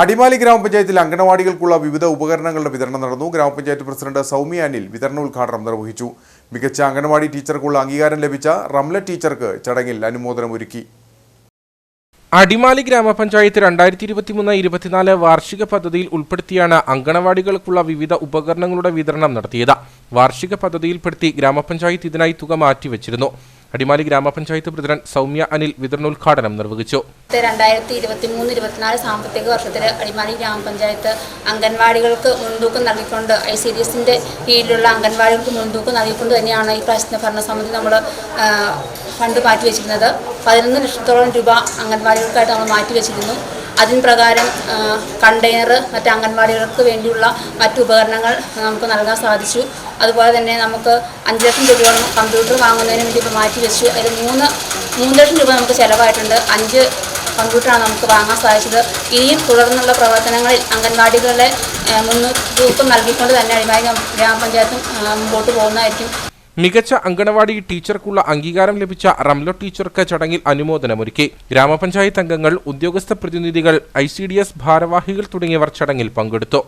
അടിമാലി ഗ്രാമപഞ്ചായത്തിൽ അംഗനവാടികൾക്കുള്ള വിവിധ ഉപകരണങ്ങളുടെ വിതരണം നടന്നു. ഗ്രാമപഞ്ചായത്ത് പ്രസിഡന്റ് സൗമ്യ അനിൽ വിതരണോദ്ഘാടനം നിർവഹിച്ചു. മികച്ച അംഗനവാടി ടീച്ചർക്കുള്ള അംഗീകാരം ലഭിച്ച റംല ടീച്ചർക്ക് ചടങ്ങിൽ അനുമോദനമൊരുക്കി. അടിമാലി ഗ്രാമപഞ്ചായത്ത് രണ്ടായിരത്തി ഇരുപത്തിമൂന്ന് ഇരുപത്തിനാല് വാർഷിക പദ്ധതിയിൽ ഉൾപ്പെടുത്തിയാണ് അങ്കണവാടികൾക്കുള്ള വിവിധ ഉപകരണങ്ങളുടെ വിതരണം നടത്തിയത്. വാർഷിക പദ്ധതിയിൽപ്പെടുത്തി ഗ്രാമപഞ്ചായത്ത് ഇതിനായി തുക മാറ്റിവെച്ചിരുന്നു. അടിമാലി ഗ്രാമപഞ്ചായത്ത് പ്രസിഡന്റ് സൗമ്യ അനിൽ വിതരണോദ്ഘാടനം നിർവഹിച്ചു. രണ്ടായിരത്തി ഇരുപത്തി മൂന്ന് ഇരുപത്തിനാല് സാമ്പത്തിക വർഷത്തിൽ അടിമാലി ഗ്രാമപഞ്ചായത്ത് അംഗൻവാടികൾക്ക് മുൻതൂക്കം നൽകിക്കൊണ്ട് ഐ സി ഡി എസിന്റെ കീഴിലുള്ള അംഗൻവാടികൾക്ക് മുൻതൂക്കം നൽകിക്കൊണ്ട് തന്നെയാണ് ഈ പ്രാവശ്യത്തെ ഭരണസമിതി നമ്മൾ ഫണ്ട് മാറ്റിവെച്ചിരുന്നത് പതിനൊന്ന് ലക്ഷത്തോളം രൂപ അംഗൻവാടികൾക്കായിട്ട് നമ്മൾ മാറ്റി വെച്ചിരുന്നു. അതിന് പ്രകാരം കണ്ടെയ്നർ മറ്റ് അംഗൻവാടികൾക്ക് വേണ്ടിയുള്ള മറ്റു ഉപകരണങ്ങൾ നമുക്ക് നൽകാൻ സാധിച്ചു. അതുപോലെ തന്നെ നമുക്ക് അഞ്ച് ലക്ഷം രൂപയോളം കമ്പ്യൂട്ടർ വാങ്ങുന്നതിന് വേണ്ടി ഇപ്പോൾ മാറ്റിവെച്ചു അതിൽ മൂന്ന് മൂന്ന് ലക്ഷം രൂപ നമുക്ക് ചിലവായിട്ടുണ്ട്. അഞ്ച് കമ്പ്യൂട്ടറാണ് നമുക്ക് വാങ്ങാൻ സാധിച്ചത്. ഇനിയും തുടർന്നുള്ള പ്രവർത്തനങ്ങളിൽ അംഗൻവാടികളെ മുൻതൂക്കം നൽകിക്കൊണ്ട് തന്നെ അടിമാലി ഗ്രാമപഞ്ചായത്തും മുമ്പോട്ട് പോകുന്നതായിരിക്കും. മികച്ച അങ്കണവാടി ടീച്ചർക്കുള്ള അംഗീകാരം ലഭിച്ച റംലോ ടീച്ചർക്ക് ചടങ്ങിൽ അനുമോദനമൊരുക്കി. ഗ്രാമപഞ്ചായത്ത് അംഗങ്ങൾ ഉദ്യോഗസ്ഥ പ്രതിനിധികൾ ഐ ഭാരവാഹികൾ തുടങ്ങിയവർ ചടങ്ങിൽ പങ്കെടുത്തു.